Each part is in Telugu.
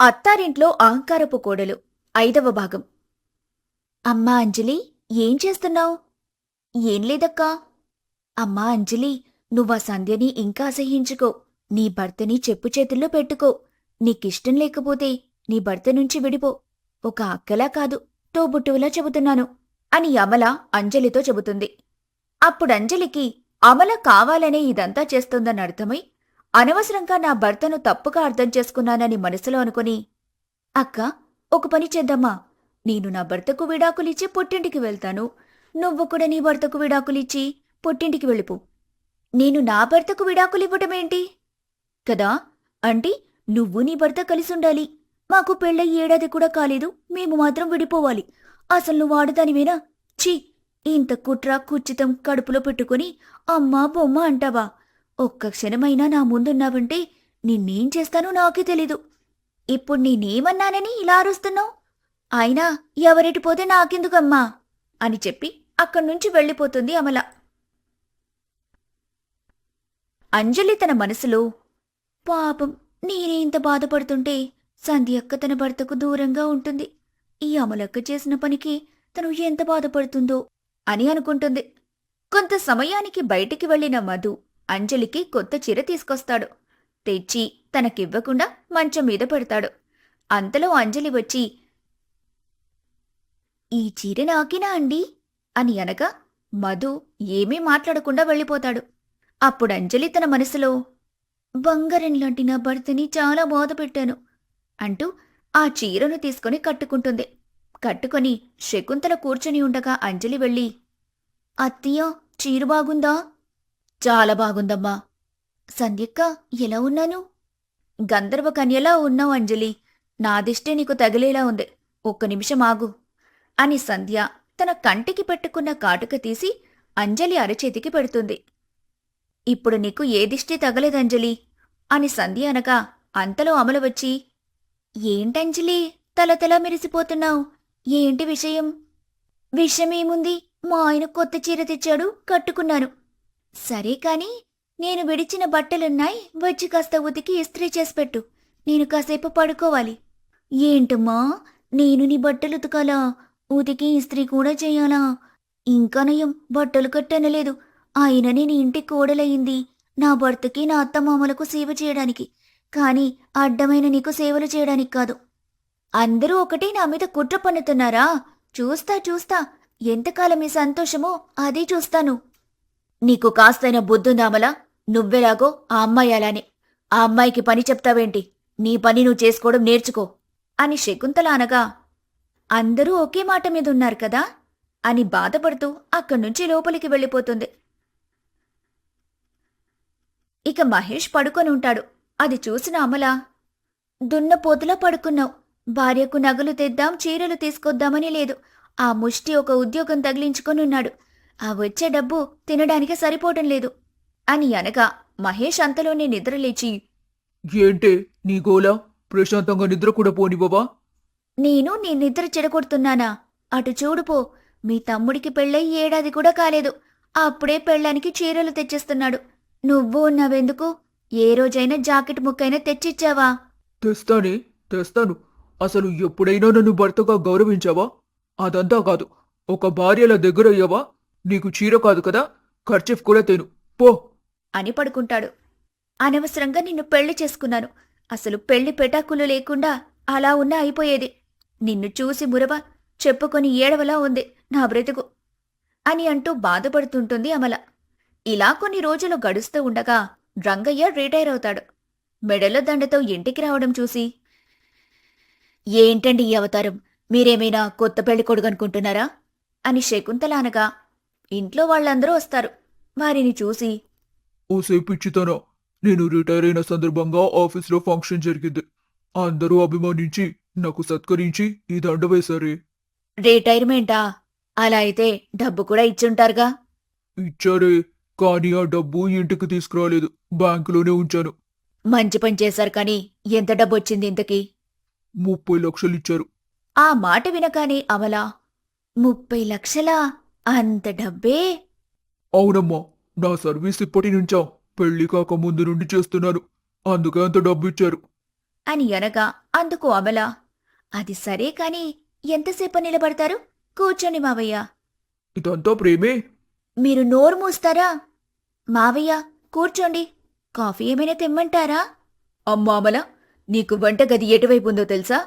అత్తారింట్లో అహంకారపు కోడలు. ఐదవ భాగం. అమ్మా అంజలి ఏం చేస్తున్నావు? ఏం లేదక్కా. అమ్మా అంజలి నువ్వా సంధ్యని ఇంకా అసహించుకో నీ భర్తని చెప్పు చేతుల్లో పెట్టుకో. నీకిష్టం లేకపోతే నీ భర్త నుంచి విడిపో. ఒక అక్కలా కాదు తోబుట్టువులా చెబుతున్నాను అని అమల అంజలితో చెబుతుంది. అప్పుడంజలికి అమల కావాలనే ఇదంతా చేస్తోందని అర్థమై అనవసరంగా నా భర్తను తప్పుగా అర్థం చేసుకున్నానని మనసులో అనుకుని అక్క ఒక పని చేద్దామా? నేను నా భర్తకు విడాకులిచ్చి పుట్టింటికి వెళ్తాను. నువ్వు కూడా నీ భర్తకు విడాకులిచ్చి పుట్టింటికి వెళ్ళిపో. నేను నా భర్తకు విడాకులివ్వటమేంటి? కదా అంటే నువ్వు నీ భర్త కలిసుండాలి. మాకు పెళ్ళై ఏడాది కూడా కాలేదు. మేము మాత్రం విడిపోవాలి. అసలు నువ్వు ఆడదానివేనా? ఛీ ఇంత కుట్ర కుచ్చితం కడుపులో పెట్టుకుని అమ్మా బొమ్మ అంటావా? ఒక్క క్షణమైనా నా ముందున్నావంటే నిన్నేం చేస్తానో నాకే తెలీదు. ఇప్పుడు నేనేమన్నానని ఇలా అరుస్తున్నావు? అయినా ఎవరెటిపోతే నాకెందుకమ్మా? అని చెప్పి అక్కడ్నుంచి వెళ్ళిపోతుంది అమల. అంజలి తన మనసులో పాపం నేనే ఇంత బాధపడుతుంటే సంధ్యక్క తన భర్తకు దూరంగా ఉంటుంది. ఈ అమలక్క చేసిన పనికి తను ఎంత బాధపడుతుందో అని అనుకుంటుంది. కొంత సమయానికి బయటికి వెళ్ళిన మధు అంజలికి కొత్త చీర తీసుకొస్తాడు. తెచ్చి తనకివ్వకుండా మంచం మీద పెడతాడు. అంతలో అంజలి వచ్చి ఈ చీర నాకినా అండి? అని అనగా మధు ఏమీ మాట్లాడకుండా వెళ్ళిపోతాడు. అప్పుడు అంజలి తన మనసులో బంగారం లాంటి నా భర్తని చాలా బాధ పెట్టాను అంటూ ఆ చీరను తీసుకొని కట్టుకుంటుంది. కట్టుకొని శకుంతల కూర్చొని ఉండగా అంజలి వెళ్ళి అత్తయ్య చీర బాగుందా? చాలా బాగుందమ్మా. సంధ్యక్క ఎలా ఉన్నాను? గంధర్వ కన్యలా ఉన్నావు అంజలి. నా దిష్టి నీకు తగిలేలా ఉంది. ఒక్క నిమిషం ఆగు. అని సంధ్య తన కంటికి పెట్టుకున్న కాటుక తీసి అంజలి అరచేతికి పెడుతుంది. ఇప్పుడు నీకు ఏ దిష్టి తగలేదంజలి అని సంధ్య అనగా అంతలో అమలు వచ్చి ఏంటంజలి? తలతలా మెరిసిపోతున్నావు. ఏంటి విషయం? విషయమేముంది మా ఆయన కొత్త చీర తెచ్చాడు కట్టుకున్నాను. సరే కాని నేను విడిచిన బట్టలున్నాయి వచ్చి కాస్త ఉతికి ఇస్త్రీ చేసి పెట్టు. నేను కాసేపు పడుకోవాలి. ఏంటమ్మా? నేను నీ బట్టలు ఉతకాలా? ఉతికి ఇస్త్రీ కూడా చేయాలా? ఇంకా నయం బట్టలు కట్టనలేదు. ఆయన నేను ఇంటి కోడలయ్యింది నా భర్తకి నా అత్తమామలకు సేవ చేయడానికి. కానీ అడ్డమైన నీకు సేవలు చేయడానికి కాదు. అందరూ ఒకటే నా మీద కుట్ర పన్నుతున్నారా? చూస్తా చూస్తా. ఎంతకాలం మీ సంతోషమో అదే చూస్తాను. నీకు కాస్తైన బుద్ధుందామలా నువ్వెలాగో ఆ అమ్మాయి అలానే. ఆ అమ్మాయికి పని చెప్తావేంటి? నీ పని నువ్వు చేసుకోవడం నేర్చుకో. అని శకుంతల అనగా అందరూ ఒకే మాట మీద ఉన్నారు కదా? అని బాధపడుతూ అక్కడి నుంచి లోపలికి వెళ్ళిపోతుంది. ఇక మహేష్ పడుకొని ఉంటాడు అది చూసిన అమల దున్నపోతులా పడుకున్నావు. భార్యకు నగలు తెద్దాం చీరలు తీసుకొద్దామని లేదు. ఆ ముష్టి ఒక ఉద్యోగం తగిలించుకొనున్నాడు. ఆ వచ్చే డబ్బు తినడానికి సరిపోవటం లేదు. అని అనగా మహేష్ అంతలోనే నిద్రలేచి ఏంటే నీ గోలా? ప్రశాంతంగా నిద్ర కూడా పోనివ్వవా? నేను నీ నిద్ర చెడగొడుతున్నానా? అటు చూడుపో మీ తమ్ముడికి పెళ్ళై ఏడాది కూడా కాలేదు. అప్పుడే పెళ్ళానికి చీరలు తెచ్చిస్తున్నాడు. నువ్వు ఉన్నావెందుకు ఏ రోజైనా జాకెట్ ముక్కైనా తెచ్చిచ్చావా? తెస్తానే తెస్తాను. అసలు ఎప్పుడైనా నన్ను భర్తగా గౌరవించావా? అదంతా కాదు ఒక భార్యల దగ్గరయ్యావా? నీకు చీర కాదు కదా ఖర్చీఫ్ కూడా తేను. పో. అని పడుకుంటాడు. అనవసరంగా నిన్ను పెళ్ళి చేసుకున్నాను. అసలు పెళ్ళి పెటాకులు లేకుండా అలా ఉన్నా అయిపోయేది. నిన్ను చూసి మురవ చెప్పుకొని ఏడవలా ఉంది నా బ్రతుకు అని అంటూ బాధపడుతుంటుంది అమల. ఇలా కొన్ని రోజులు గడుస్తూ ఉండగా రంగయ్య రిటైర్ అవుతాడు. మెడలో దండతో ఇంటికి రావడం చూసి ఏంటండి ఈ అవతారం? మీరేమైనా కొత్త పెళ్ళి కొడుకు అనుకుంటున్నారా? అని శకుంతలానగా ఇంట్లో వాళ్ళందరూ వస్తారు. వారిని చూసి ఓసే పిచ్చితనా నేను రిటైర్ అయిన సందర్భంగా ఆఫీస్లో ఫంక్షన్ జరిగింది. అందరూ అభిమానించి నాకు సత్కరించి ఈ దండ వేశారే. రిటైర్మెంటా? అలా అయితే డబ్బు కూడా ఇచ్చుంటారుగా? ఇచ్చారే కానీ ఆ డబ్బు ఇంటికి తీసుకురాలేదు. బ్యాంకులోనే ఉంచాను. మంచి పని చేశారు కానీ ఎంత డబ్బు వచ్చింది ఇంతకీ? ముప్పై లక్షలు ఇచ్చారు ఆ మాట వినగానే అమల ముప్పై లక్షలా? అంత డబ్బే? అవునమ్మా నా సర్వీస్ ఇప్పటి నుంచా. పెళ్ళి కాక ముందు నుండి చేస్తున్నాను అందుకే అంత డబ్బు ఇచ్చారు అని అనగా అందుకు అమల అది సరే కాని ఎంతసేపు నిలబడతారు? కూర్చోండి మావయ్య. ఇదంతా ప్రేమే. మీరు నోరు మూస్తారా? మావయ్య కూర్చోండి. కాఫీ ఏమైనా తెమ్మంటారా? అమ్మా అమల నీకు వంటగది ఎటువైపు ఉందో తెలుసా?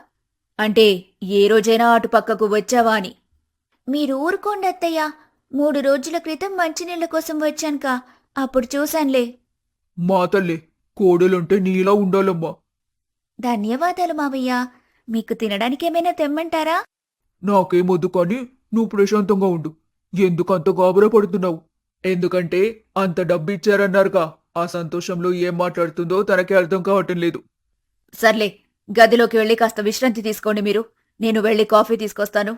అంటే ఏ రోజైనా అటు పక్కకు వచ్చావా అని. మీరు ఊరుకోండి అత్తయ్య. మూడు రోజుల క్రితం మంచినీళ్ళ కోసం వచ్చానుకా. అప్పుడు చూశానులే. మా తల్లి కోడలుంటే నీలా ఉండాలమ్మా. ధన్యవాదాలు మావయ్య. మీకు తినడానికి ఏమైనా తెమ్మంటారా? నాకేమొద్దు కానీ నువ్వు ప్రశాంతంగా ఉండు. ఎందుకు అంత గాబరా పడుతున్నావు? ఎందుకంటే అంత డబ్బు ఇచ్చారన్నారుగా ఆ సంతోషంలో ఏం మాట్లాడుతుందో తనకే అర్థం కావటం లేదు. సర్లే గదిలోకి వెళ్ళి కాస్త విశ్రాంతి తీసుకోండి మీరు. నేను వెళ్ళి కాఫీ తీసుకొస్తాను.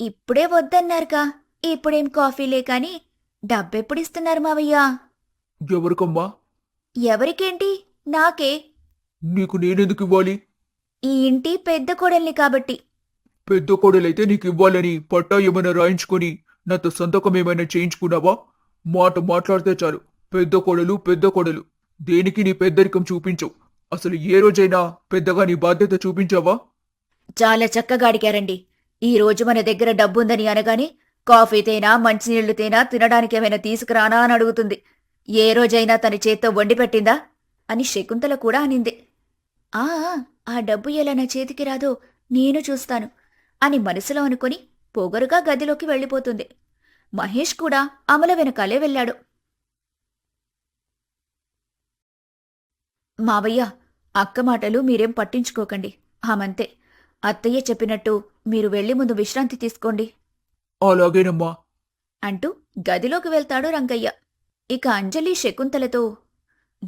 ఇప్పుడే వద్దన్నారుగా. ఇప్పుడేం కాఫీలే కాని డబ్బెప్పుడిస్తున్నారు మావయ్య? ఎవరికమ్మా? ఎవరికేంటి? నాకే. నీకు నేనెందుకు ఇవ్వాలి? ఈ ఇంటి పెద్ద కోడల్ని కాబట్టి. పెద్ద కోడలైతే నీకు ఇవ్వాలని పట్టా ఏమైనా రాయించుకొని నాతో సంతకం ఏమైనా చేయించుకున్నావా? మాట మాట్లాడితే చాలు. పెద్ద కోడలు పెద్ద కోడలు. దేనికి నీ పెద్దరికం చూపించవు? అసలు ఏ రోజైనా పెద్దగా నీ బాధ్యత చూపించావా? చాలా చక్కగా అడిగారండి. ఈ రోజు మన దగ్గర డబ్బుందని అనగానే కాఫీ తేనా మంచినీళ్ళు తేనా తినడానికి ఏమైనా తీసుకురానా అని అడుగుతుంది. ఏ రోజైనా తన చేత్తో వండి పెట్టిందా? అని శకుంతల కూడా అనింది. ఆ ఆ డబ్బు ఎలా నా చేతికి రాదో నేను చూస్తాను అని మనసులో అనుకుని పొగరుగా గదిలోకి వెళ్ళిపోతుంది. మహేష్ కూడా అమల వెనకాలే వెళ్ళాడు. మావయ్య అక్క మాటలు మీరేం పట్టించుకోకండి. ఆమంతే. అత్తయ్య చెప్పినట్టు మీరు వెళ్ళి ముందు విశ్రాంతి తీసుకోండి. అలాగేనమ్మా. అంటూ గదిలోకి వెళ్తాడు రంగయ్య. ఇక అంజలి శకుంతలతో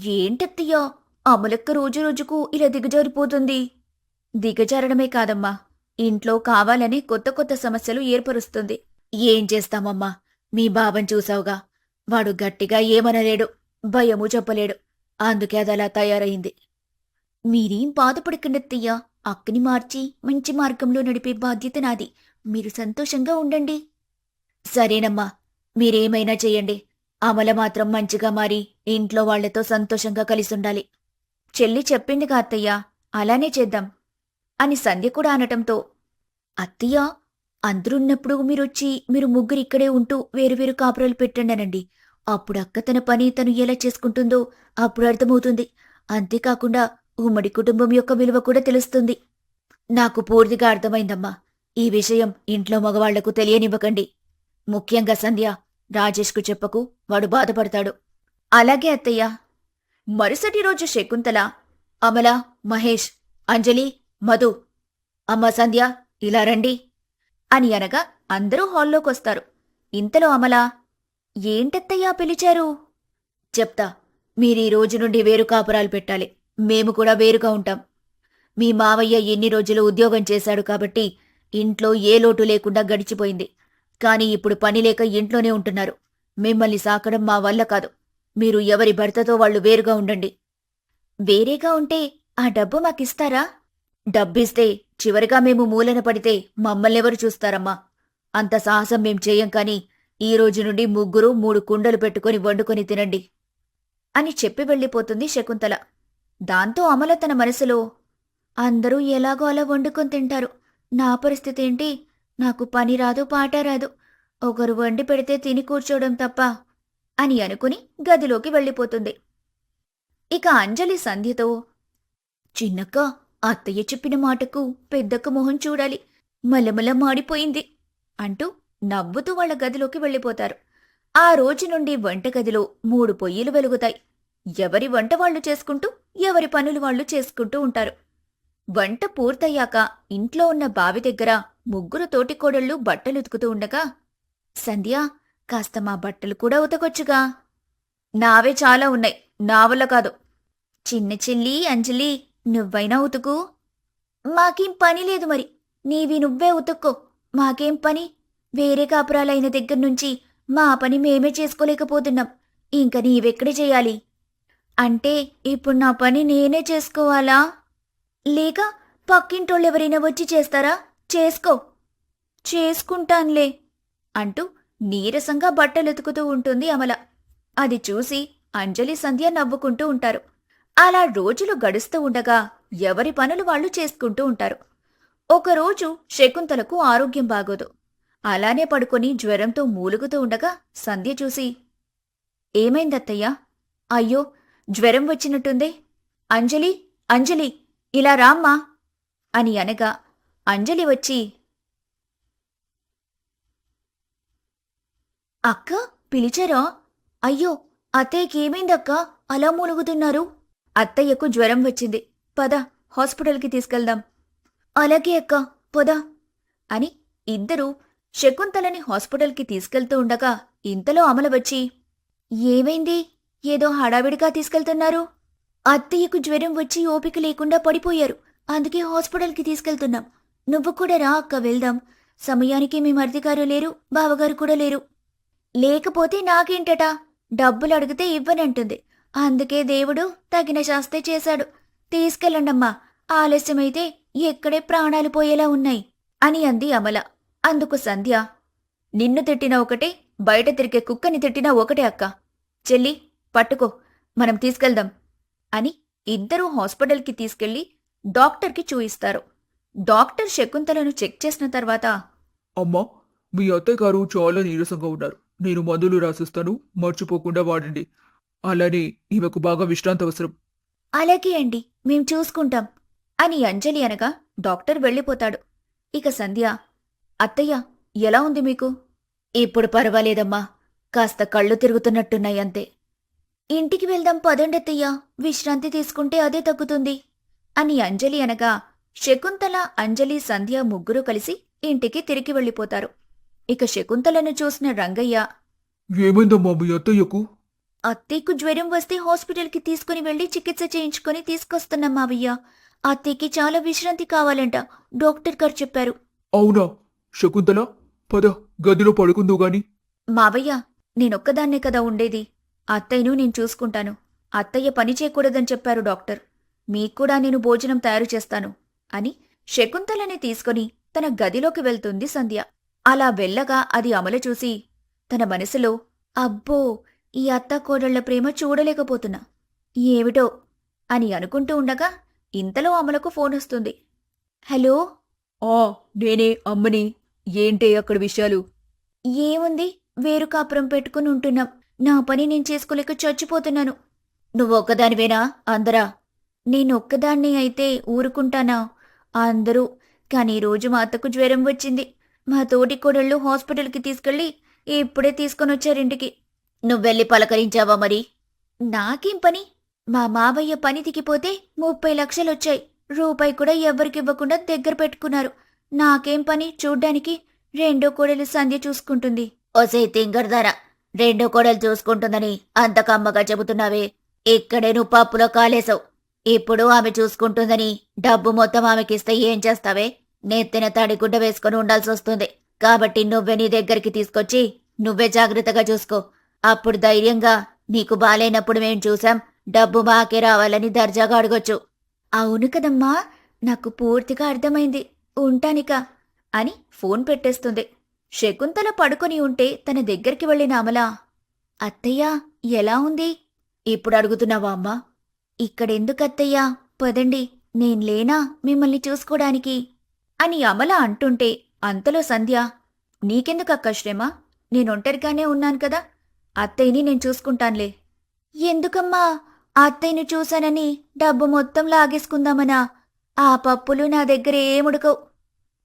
ఏంటత్తయ్యా అమలక్క రోజు రోజుకు ఇలా దిగజారిపోతుంది. దిగజారడమే కాదమ్మా ఇంట్లో కావాలని కొత్త కొత్త సమస్యలు ఏర్పరుస్తుంది. ఏం చేస్తామమ్మా? మీ బావని చూసావుగా వాడు గట్టిగా ఏమనలేడు భయము చెప్పలేడు. అందుకే అది అలా తయారైంది. మీరేం బాధపడకండత్తయ్యా అక్కని మార్చి మంచి మార్గంలో నడిపే బాధ్యత నాది. మీరు సంతోషంగా ఉండండి. సరేనమ్మా మీరేమైనా చేయండి. అమల మాత్రం మంచిగా మారి ఇంట్లో వాళ్ళతో సంతోషంగా కలిసుండాలి. చెల్లి చెప్పిందిగా అత్తయ్య అలానే చేద్దాం అని సంధ్య కూడా అనటంతో అత్తయ్య అందరున్నప్పుడు మీరొచ్చి మీరు ముగ్గురు ఇక్కడే ఉంటూ వేరువేరు కాపురాలు పెట్టండనండి అప్పుడు అక్క తన పని తను ఎలా చేసుకుంటుందో అప్పుడు అర్థమవుతుంది. అంతేకాకుండా ఉమ్మడి కుటుంబం యొక్క విలువ కూడా తెలుస్తుంది. నాకు పూర్తిగా అర్థమైందమ్మా. ఈ విషయం ఇంట్లో మగవాళ్ళకు తెలియనివ్వకండి. ముఖ్యంగా సంధ్య రాజేష్కు చెప్పకు వాడు బాధపడతాడు. అలాగే అత్తయ్య. మరుసటి రోజు శకుంతల అమల మహేష్ అంజలి మధు అమ్మ సంధ్య ఇలా రండి అని అనగా అందరూ హాల్లోకొస్తారు. ఇంతలో అమల ఏంటత్తయ్యా పిలిచారు? చెప్తా మీరీ రోజు నుండి వేరు కాపురాలు పెట్టాలి. మేము కూడా వేరుగా ఉంటాం. మీ మావయ్య ఎన్ని రోజులు ఉద్యోగం చేశాడు కాబట్టి ఇంట్లో ఏ లోటు లేకుండా గడిచిపోయింది. కానీ ఇప్పుడు పని లేక ఇంట్లోనే ఉంటున్నారు. మిమ్మల్ని సాకడం మా వల్ల కాదు. మీరు ఎవరి భర్తతో వాళ్ళు వేరుగా ఉండండి. వేరేగా ఉంటే ఆ డబ్బు మాకిస్తారా? డబ్బిస్తే చివరిగా మేము మూలన పడితే మమ్మల్నెవరు చూస్తారమ్మా? అంత సాహసం మేం చేయం కాని ఈ రోజు నుండి ముగ్గురు మూడు కుండలు పెట్టుకొని వండుకొని తినండి. అని చెప్పి వెళ్ళిపోతుంది శకుంతల. దాంతో అమల తన మనసులో అందరూ ఎలాగో అలా వండుకొని తింటారు. నా పరిస్థితి ఏంటి నాకు పని రాదు పాట రాదు. ఒకరు వండి పెడితే తిని కూర్చోవడం తప్ప అని అనుకుని గదిలోకి వెళ్ళిపోతుంది. ఇక అంజలి సంధ్యతో చిన్నక్క అత్తయ్య చెప్పిన మాటకు పెద్దక్క మొహం చూడాలి. మలమల మాడిపోయింది అంటూ నవ్వుతూ వాళ్ళ గదిలోకి వెళ్ళిపోతారు. ఆ రోజు నుండి వంటగదిలో మూడు పొయ్యిలు వెలుగుతాయి. ఎవరి వంట వాళ్ళు చేసుకుంటూ ఎవరి పనులు వాళ్ళు చేసుకుంటూ ఉంటారు. వంట పూర్తయ్యాక ఇంట్లో ఉన్న బావి దగ్గర ముగ్గురు తోటికోడళ్ళు బట్టలు ఉతుకుతూ ఉండగా సంధ్య కాస్త మా బట్టలు కూడా ఉతకొచ్చుగా. నావే చాలా ఉన్నాయి నా వల్ల కాదు. చిన్న చెల్లి అంజలి నువ్వైనా ఉతుకు. మాకేం పని లేదు మరి నీవి నువ్వే ఉతుక్కో. మాకేం పని? వేరే కాపురాలైన దగ్గర నుంచి మా పని మేమే చేసుకోలేకపోతున్నాం. ఇంక నీవెక్కడ చేయాలి? అంటే ఇప్పుడు నా పని నేనే చేసుకోవాలా? లేక పక్కింటోళ్ళు ఎవరైనా వచ్చి చేస్తారా? చేసుకో. చేసుకుంటాన్లే అంటూ నీరసంగా బట్టలెతుకుతూ ఉంటుంది అమల. అది చూసి అంజలి సంధ్య నవ్వుకుంటూ ఉంటారు. అలా రోజులు గడుస్తూ ఉండగా ఎవరి పనులు వాళ్ళు చేసుకుంటూ ఉంటారు. ఒకరోజు శకుంతలకు ఆరోగ్యం బాగోదు. అలానే పడుకొని జ్వరంతో మూలుగుతూ ఉండగా సంధ్య చూసి ఏమైందత్తయ్యా? అయ్యో జ్వరం వచ్చినట్టుందే. అంజలి అంజలి ఇలా రామ్మా అని అనగా అంజలి వచ్చి అక్క పిలిచారా? అయ్యో అత్తయ్యకేమైందక్క అలా మూలుగుతున్నారు. అత్తయ్యకు జ్వరం వచ్చింది. పద హాస్పిటల్కి తీసుకెళ్దాం. అలాగే అక్క పద అని ఇద్దరూ శకుంతలని హాస్పిటల్కి తీసుకెళ్తూ ఉండగా ఇంతలో అమల వచ్చి ఏమైంది? ఏదో హడావిడిగా తీసుకెళ్తున్నారు. అత్తయ్యకు జ్వరం వచ్చి ఓపిక లేకుండా పడిపోయారు. అందుకే హాస్పిటల్కి తీసుకెళ్తున్నాం. నువ్వు కూడా రా అక్క వెళ్దాం. సమయానికి మీ మరిదిగారు లేరు బావగారు కూడా లేరు. లేకపోతే నాకేంటట? డబ్బులు అడిగితే ఇవ్వనంటుంది. అందుకే దేవుడు తగిన శాస్తే చేశాడు. తీసుకెళ్ళండమ్మా. ఆలస్యమైతే ఎక్కడే ప్రాణాలు పోయేలా ఉన్నాయి అని అంది అమల. అందుకు సంధ్య నిన్ను తిట్టినా ఒకటే బయట తిరిగే కుక్కని తిట్టినా ఒకటే అక్క. చెల్లి పట్టుకో మనం తీసుకెళ్దాం అని ఇద్దరూ హాస్పిటల్కి తీసుకెళ్ళి డాక్టర్కి చూయిస్తారు. డాక్టర్ శకుంతలను చెక్ చేసిన తర్వాత అమ్మా మీ అత్తయ్య గారు చాలా నీరసంగా ఉన్నారు. నేను మందులు రాసిస్తాను మర్చిపోకుండా వాడండి. అలానే ఈమెకు బాగా విశ్రాంతి అవసరం అలాగే అండి మేం చూసుకుంటాం అని అంజలి అనగా డాక్టర్ వెళ్ళిపోతాడు. ఇక సంధ్య అత్తయ్య ఎలా ఉంది మీకు? ఇప్పుడు పర్వాలేదమ్మా కాస్త కళ్ళు తిరుగుతున్నట్టున్నాయి అంతే. ఇంటికి వెళ్దాం పదండత్తయ్య విశ్రాంతి తీసుకుంటే అదే తగ్గుతుంది. అని అంజలి అనగా శకుంతల అంజలి సంధ్య ముగ్గురు కలిసి ఇంటికి తిరిగి వెళ్ళిపోతారు. ఇక శకుంతలను చూసిన రంగయ్య ఏమైందమ్మా మీ అత్తయ్యకు? అత్తయ్యకు జ్వరం వస్తే హాస్పిటల్కి తీసుకుని వెళ్ళి చికిత్స చేయించుకొని తీసుకొస్తున్నాం మావయ్య. అత్తయ్యకి చాలా విశ్రాంతి కావాలంట. డాక్టర్ గారు చెప్పారు. అవునా? శకుంతల పద గదిలో పడుకుందో గాని. మావయ్య నేనొక్కదాన్నే కదా ఉండేది. అత్తయ్యను నేను చూసుకుంటాను. అత్తయ్య పని చేయకూడదని చెప్పారు డాక్టర్. మీక్కూడా నేను భోజనం తయారు చేస్తాను అని శకుంతలని తీసుకొని తన గదిలోకి వెళ్తుంది సంధ్య. అలా వెళ్ళగా అది అమలు చూసి తన మనసులో అబ్బో ఈ అత్త కోడళ్ళ ప్రేమ చూడలేకపోతున్నా. ఏమిటో అని అనుకుంటూ ఉండగా ఇంతలో అమలకు ఫోన్ వస్తుంది. హలో? ఆ నేనే అమ్మని. ఏంటే అక్కడ విషయాలు? ఏముంది? వేరు కాపురం పెట్టుకుని ఉంటున్నాం. నా పని నేను చేసుకోలేక చచ్చిపోతున్నాను. నువ్వొక్కదానివేనా అందరా నేనొక్కదాన్ని అయితే ఊరుకుంటానా? అందరూ కానీ ఈ రోజు మా అత్తకు జ్వరం వచ్చింది. మా తోటి కోడళ్ళు హాస్పిటల్కి తీసుకెళ్ళి ఇప్పుడే తీసుకొని వచ్చారింటికి నువ్వెళ్ళి పలకరించావా మరి? నాకేం పని? మా మావయ్య పని దిగిపోతే ముప్పై లక్షలొచ్చాయి రూపాయి కూడా ఎవ్వరికివ్వకుండా దగ్గర పెట్టుకున్నారు. నాకేం పని? చూడ్డానికి రెండో కోడలు సంధ్య చూసుకుంటుంది. ఒసే తింగర్దారా. రెండో కోడలు చూసుకుంటుందని అంత కమ్మగా చెబుతున్నావే. ఇక్కడే నువ్వు పప్పులో కాలేసావు. ఇప్పుడు ఆమె చూసుకుంటుందని డబ్బు మొత్తం ఆమెకిస్తే ఏం చేస్తావే? నెత్తిన తడిగుడ్డ వేసుకొని ఉండాల్సి వస్తుంది. కాబట్టి నువ్వే నీ దగ్గరికి తీసుకొచ్చి నువ్వే జాగ్రత్తగా చూసుకో. అప్పుడు ధైర్యంగా నీకు బాలేనప్పుడు మేం చూసాం డబ్బు మాకే రావాలని దర్జాగా అడగొచ్చు. అవును కదమ్మా నాకు పూర్తిగా అర్థమైంది. ఉంటానిక అని ఫోన్ పెట్టేస్తుంది. శకుంతల పడుకొని ఉంటే తన దగ్గరికి వెళ్ళిన అమల అత్తయ్య ఎలా ఉంది? ఇప్పుడు అడుగుతున్నావా అమ్మా? ఇక్కడెందుకత్తయ్యా? పదండి నేను లేనా? మిమ్మల్ని చూసుకోడానికి? అని అమల అంటుంటే అంతలో సంధ్య నీకెందుకక్క శ్రమ? నేనొంటరిగానే ఉన్నాను కదా అత్తయ్యని నేను చూసుకుంటాన్లే. ఎందుకమ్మా? అత్తయ్యని చూశానని డబ్బు మొత్తం లాగేసుకుందామనా? ఆ పప్పులు నా దగ్గర ఏముడకవు?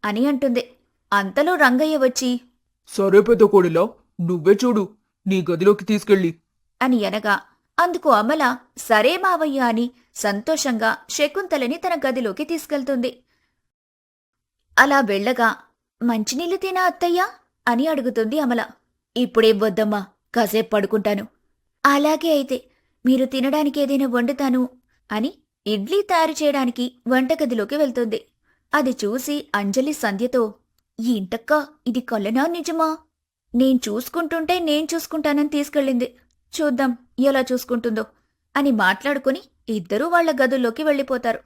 అని అంటుంది. అంతలో రంగయ్య వచ్చి సరే పెద్ద కోడిలా నువ్వే చూడు నీ గదిలోకి తీసుకెళ్ళి. అని అనగా అందుకు అమల సరే మావయ్య అని సంతోషంగా శకుంతలని తన గదిలోకి తీసుకెళ్తుంది. అలా వెళ్ళగా మంచినీళ్ళు తినా అత్తయ్యా? అని అడుగుతుంది అమల. ఇప్పుడేం వద్దమ్మా కాసేపు పడుకుంటాను. అలాగే అయితే మీరు తినడానికి ఏదైనా వండుతాను అని ఇడ్లీ తయారు చేయడానికి వంటగదిలోకి వెళ్తుంది. అది చూసి అంజలి సంధ్యతో ఏంటక్కా? ఇది కళ్ళనా నిజమా? నేను చూసుకుంటుంటే నేను చూసుకుంటానని తీసుకెళ్ళింది. చూద్దాం ఎలా చూసుకుంటుందో అని మాట్లాడుకుని ఇద్దరూ వాళ్ళ గదుల్లోకి వెళ్ళిపోతారు.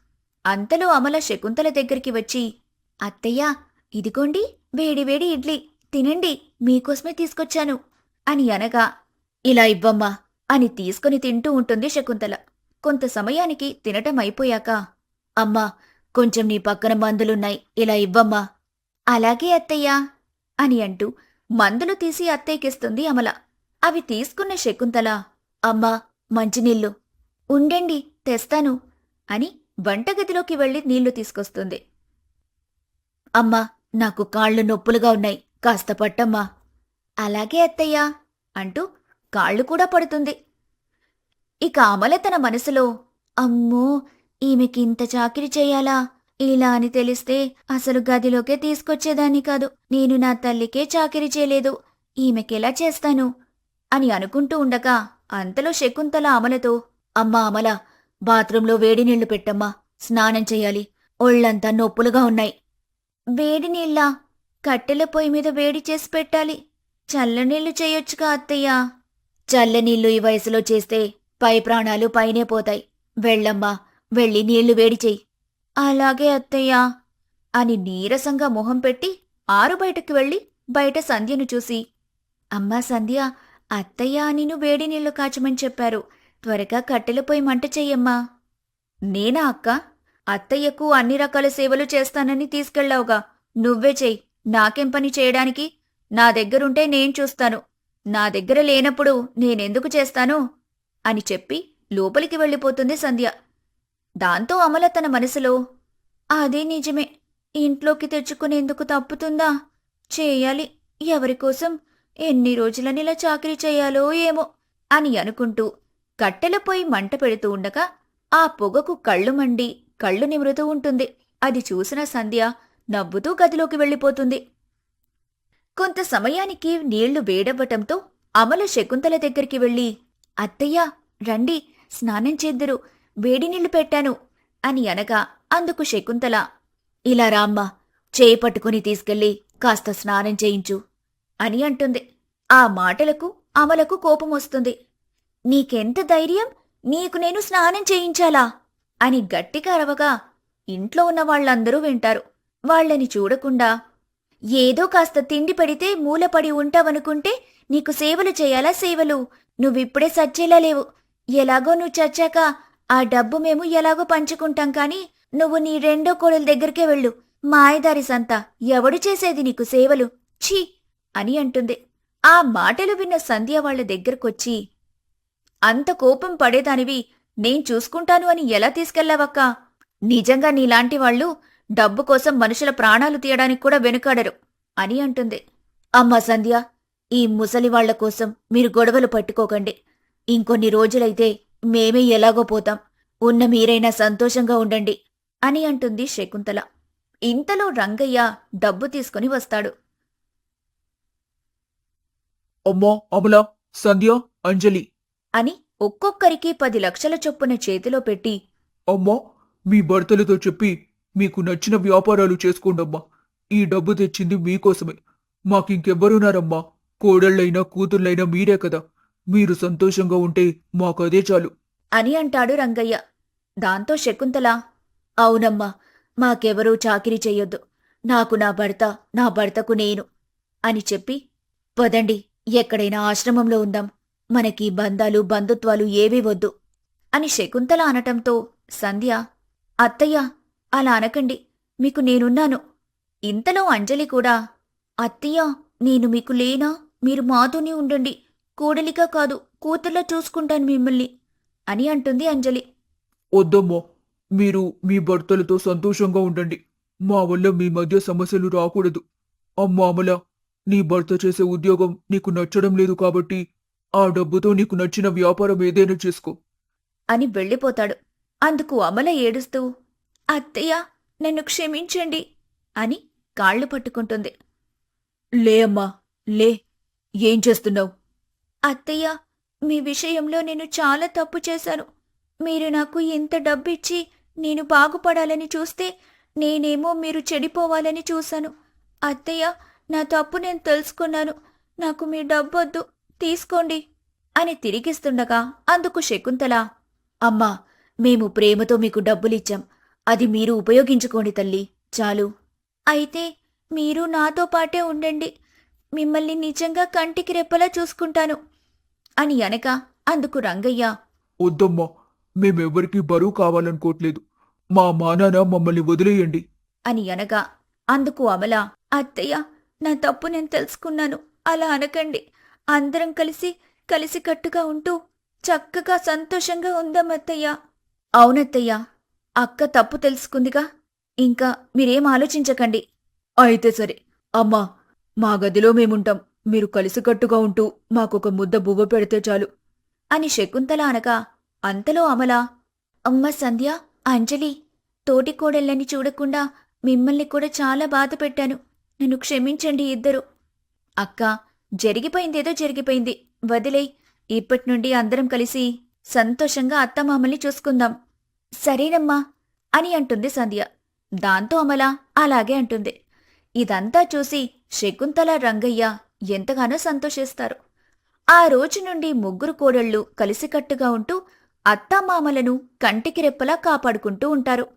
అంతలో అమల శకుంతల దగ్గరికి వచ్చి అత్తయ్య ఇదిగోండి వేడివేడి ఇడ్లీ. తినండి మీకోసమే తీసుకొచ్చాను అని అనగా ఇలా ఇవ్వమ్మా అని తీసుకుని తింటూ ఉంటుంది శకుంతల. కొంత సమయానికి తినటం అయిపోయాక అమ్మా కొంచెం నీ పక్కన మందులున్నాయి. ఇలా ఇవ్వమ్మా అలాగే అత్తయ్యా అని అంటూ మందులు తీసి అత్తయ్యకిస్తుంది అమల. అవి తీసుకున్న శకుంతల అమ్మా మంచినీళ్ళు. ఉండండి తెస్తాను అని వంటగదిలోకి వెళ్ళి నీళ్ళు తీసుకొస్తుంది. అమ్మా నాకు కాళ్ళు నొప్పులుగా ఉన్నాయి. కాస్త పట్టమ్మా. అలాగే అత్తయ్యా అంటూ కాళ్ళు కూడా పడుతుంది. ఇక అమల తన మనసులో అమ్మో ఈమెకి ఇంత చాకిరి చేయాలా? ఇలా అని తెలిస్తే అసలు గదిలోకే తీసుకొచ్చేదాన్ని కాదు. నేను నా తల్లికే చాకిరి చేయలేదు. ఈమెకెలా చేస్తాను? అని అనుకుంటూ ఉండగా అంతలో శకుంతల అమలతో అమ్మా అమల బాత్రూంలో వేడి నీళ్ళు పెట్టమ్మా. స్నానం చెయ్యాలి ఒళ్ళంతా నొప్పులుగా ఉన్నాయి. వేడి నీళ్ళ? కట్టెల పొయ్యి మీద వేడి చేసి పెట్టాలి. చల్లనీళ్ళు చేయొచ్చుగా అత్తయ్యా. చల్లనీళ్ళు ఈ వయసులో చేస్తే పై ప్రాణాలు పైనే పోతాయి. వెళ్ళమ్మా వెళ్ళి నీళ్ళు వేడి చెయ్యి అలాగే అత్తయ్యా అని నీరసంగా మొహం పెట్టి ఆరు బయటకు వెళ్ళి బయట సంధ్యను చూసి అమ్మా సంధ్య అత్తయ్య నిన్ను వేడి నీళ్ళు కాచమని చెప్పారు. త్వరగా కట్టెల పొయ్యి మంట చెయ్యమ్మా. నేనా అక్క? అత్తయ్యకు అన్ని రకాల సేవలు చేస్తానని తీసుకెళ్ళావుగా. నువ్వే చెయ్యి. నాకేం పని చేయడానికి? నా దగ్గరుంటే నేను చూస్తాను. నా దగ్గర లేనప్పుడు నేనెందుకు చేస్తాను? అని చెప్పి లోపలికి వెళ్ళిపోతుంది సంధ్య. దాంతో అమల తన మనసులో అదే నిజమే. ఇంట్లోకి తెచ్చుకునేందుకు తప్పుతుందా? చేయాలి. ఎవరికోసం ఎన్ని రోజులనిలా చాకరీ చేయాలో ఏమో అని అనుకుంటూ కట్టెల పొయ్యి మంట పెడుతూ ఉండగా ఆ పొగకు కళ్ళు మండి కళ్ళు నిమురుతూ ఉంటుంది. అది చూసిన సంధ్య నవ్వుతూ గదిలోకి వెళ్ళిపోతుంది. కొంత సమయానికి నీళ్ళు వేడవ్వటంతో అమల శకుంతల దగ్గరికి వెళ్ళి అత్తయ్య రండి. స్నానం చేద్దురు. వేడి నీళ్ళు పెట్టాను అని అనగా అందుకు శకుంతల ఇలా రామ్మ చేయి పట్టుకుని తీసుకెళ్ళి కాస్త స్నానం చేయించు అని అంటుంది. ఆ మాటలకు అమలకు కోపం వస్తుంది. నీకెంత ధైర్యం? నీకు నేను స్నానం చేయించాలా? అని గట్టిగా అరవగా ఇంట్లో ఉన్న వాళ్ళందరూ వింటారు. వాళ్ళని చూడకుండా ఏదో కాస్త తిండి పడితే మూలపడి ఉంటావనుకుంటే నీకు సేవలు చేయాలా సేవలు? నువ్విప్పుడే సచ్చేలా లేవు. ఎలాగో నువ్వు చచ్చాక ఆ డబ్బు మేము ఎలాగో పంచుకుంటాం కాని నువ్వు నీ రెండో కోడల దగ్గరికే వెళ్ళు. మాయదారి సంత ఎవడు చేసేది నీకు సేవలు? ఛీ! అని అంటుంది. ఆ మాటలు విన్న సంధ్య వాళ్ళ దగ్గరకొచ్చి అంత కోపం పడేదానివి నేను చూసుకుంటాను అని ఎలా తీసుకెళ్ళావక్క నిజంగా నీలాంటి వాళ్ళు డబ్బు కోసం మనుషుల ప్రాణాలు తీయడానికి కూడా వెనుకాడరు అని అంటుంది. అమ్మా సంధ్య ఈ ముసలి వాళ్ళ కోసం మీరు గొడవలు పట్టుకోకండి. ఇంకొన్ని రోజులైతే మేమే ఎలాగో పోతాం. ఉన్న మీరైనా సంతోషంగా ఉండండి అని అంటుంది శకుంతల. ఇంతలో రంగయ్య డబ్బు తీసుకుని వస్తాడు. అమ్మా అమల సంధ్య అంజలి. అని ఒక్కొక్కరికి పది లక్షల చొప్పున చేతిలో పెట్టి అమ్మా మీ భర్తలతో చెప్పి మీకు నచ్చిన వ్యాపారాలు చేసుకోండమ్మా. ఈ డబ్బు తెచ్చింది మీకోసమే. మాకింకెవ్వరున్నారమ్మా. కోడళ్ళైనా కూతుళ్ళైనా మీరే కదా. మీరు సంతోషంగా ఉంటే మాకదే చాలు. అని అంటాడు రంగయ్య. దాంతో శకుంతల అవునమ్మా మాకెవరూ చాకిరీ చెయ్యొద్దు. నాకు నా భర్త నా భర్తకు నేను అని చెప్పి పదండి ఎక్కడైనా ఆశ్రమంలో ఉందాం. మనకి బంధాలు బంధుత్వాలు ఏవీ వద్దు అని శకుంతల అనటంతో సంధ్య అత్తయ్య అలా అనకండి మీకు నేనున్నాను. ఇంతలో అంజలి కూడా అత్తయ్య నేను మీకు లేనా? మీరు మాతోనే ఉండండి. కోడలిగా కాదు కూతుర్లా చూసుకుంటాను మిమ్మల్ని అని అంటుంది అంజలి. వద్దమ్మా మీరు మీ భర్తలతో సంతోషంగా ఉండండి. మా వల్ల మీ మధ్య సమస్యలు రాకూడదు. అమ్మా అమల నీ భర్త చేసే ఉద్యోగం నీకు నచ్చడం లేదు కాబట్టి ఆ డబ్బుతో నీకు నచ్చిన వ్యాపారం ఏదైనా చేసుకో. అని వెళ్ళిపోతాడు. అందుకు అమల ఏడుస్తూ అత్తయ్య నన్ను క్షమించండి అని కాళ్ళు పట్టుకుంటుంది. లే అమ్మా లే ఏం చేస్తున్నావు? అత్తయ్య మీ విషయంలో నేను చాలా తప్పు చేశాను. మీరు నాకు ఇంత డబ్బిచ్చి నేను బాగుపడాలని చూస్తే నేనేమో మీరు చెడిపోవాలని చూశాను. అత్తయ్య నా తప్పు నేను తెలుసుకున్నాను. నాకు మీ డబ్బొద్దు తీసుకోండి అని తిరిగిస్తుండగా అందుకు శకుంతల అమ్మా మేము ప్రేమతో మీకు డబ్బులిచ్చాం. అది మీరు ఉపయోగించుకోండి తల్లి చాలు. అయితే మీరు నాతో పాటే ఉండండి. మిమ్మల్ని నిజంగా కంటికి రెప్పలా చూసుకుంటాను. అని అనక అందుకు రంగయ్య వద్దమ్మా మేమెవ్వరికీ బరువు కావాలనుకోవట్లేదు. మా మానాన మమ్మల్ని వదిలేయండి. అని అనగా అందుకు అమల అత్తయ్య నా తప్పు నేను తెలుసుకున్నాను. అలా అనకండి. అందరం కలిసి కలిసికట్టుగా ఉంటూ చక్కగా సంతోషంగా ఉందాం అత్తయ్య. అవునత్తయ్య అక్క తప్పు తెలుసుకుందిగా. ఇంకా మీరేం ఆలోచించకండి. అయితే సరే. అమ్మా మా గదిలో మేముంటాం. మీరు కలిసికట్టుగా ఉంటూ మాకొక ముద్ద బువ్వ పెడితే చాలు. అని శకుంతల అనగా అంతలో అమల అమ్మ సంధ్య అంజలి తోటి కోడళ్ళని చూడకుండా మిమ్మల్ని కూడా చాలా బాధ పెట్టాను. నన్ను క్షమించండి ఇద్దరు. అక్క జరిగిపోయిందేదో జరిగిపోయింది. వదిలేయ్ ఇప్పటి నుండి అందరం కలిసి సంతోషంగా అత్తమామల్ని చూసుకుందాం. సరేనమ్మా అని అంటుంది సంధ్య. దాంతో అమల అలాగే అంటుంది. ఇదంతా చూసి శకుంతల రంగయ్య ఎంతగానో సంతోషిస్తారు. ఆ రోజు నుండి ముగ్గురు కోడళ్ళు కలిసికట్టుగా ఉంటూ అత్తామామలను కంటికి రెప్పలా కాపాడుకుంటూ ఉంటారు.